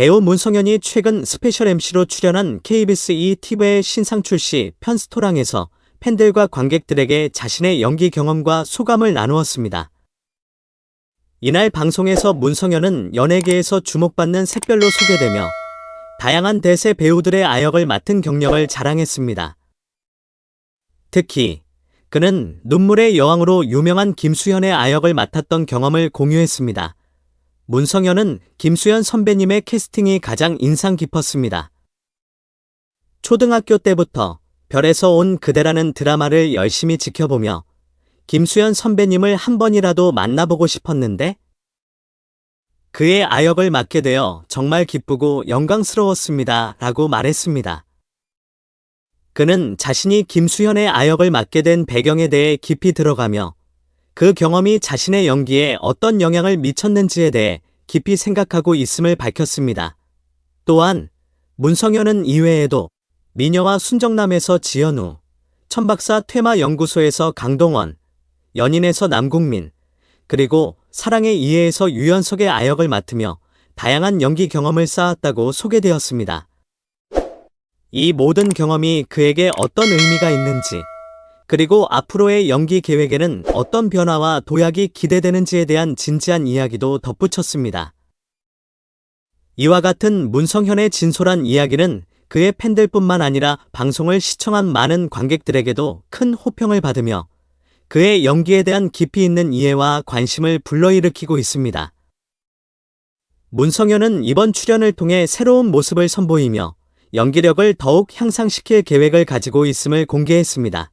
배우 문성현이 최근 스페셜 MC로 출연한 KBS 2 TV의 신상 출시 편스토랑에서 팬들과 관객들에게 자신의 연기 경험과 소감을 나누었습니다. 이날 방송에서 문성현은 연예계에서 주목받는 색별로 소개되며 다양한 대세 배우들의 아역을 맡은 경력을 자랑했습니다. 특히 그는 눈물의 여왕으로 유명한 김수현의 아역을 맡았던 경험을 공유했습니다. 문성현은 김수현 선배님의 캐스팅이 가장 인상 깊었습니다. 초등학교 때부터 별에서 온 그대라는 드라마를 열심히 지켜보며 김수현 선배님을 한 번이라도 만나보고 싶었는데 그의 아역을 맡게 되어 정말 기쁘고 영광스러웠습니다. 라고 말했습니다. 그는 자신이 김수현의 아역을 맡게 된 배경에 대해 깊이 들어가며 그 경험이 자신의 연기에 어떤 영향을 미쳤는지에 대해 깊이 생각하고 있음을 밝혔습니다. 또한 문성현은 이외에도 미녀와 순정남에서 지연우, 천박사 퇴마연구소에서 강동원, 연인에서 남국민, 그리고 사랑의 이해에서 유연석의 아역을 맡으며 다양한 연기 경험을 쌓았다고 소개되었습니다. 이 모든 경험이 그에게 어떤 의미가 있는지, 그리고 앞으로의 연기 계획에는 어떤 변화와 도약이 기대되는지에 대한 진지한 이야기도 덧붙였습니다. 이와 같은 문성현의 진솔한 이야기는 그의 팬들뿐만 아니라 방송을 시청한 많은 관객들에게도 큰 호평을 받으며 그의 연기에 대한 깊이 있는 이해와 관심을 불러일으키고 있습니다. 문성현은 이번 출연을 통해 새로운 모습을 선보이며 연기력을 더욱 향상시킬 계획을 가지고 있음을 공개했습니다.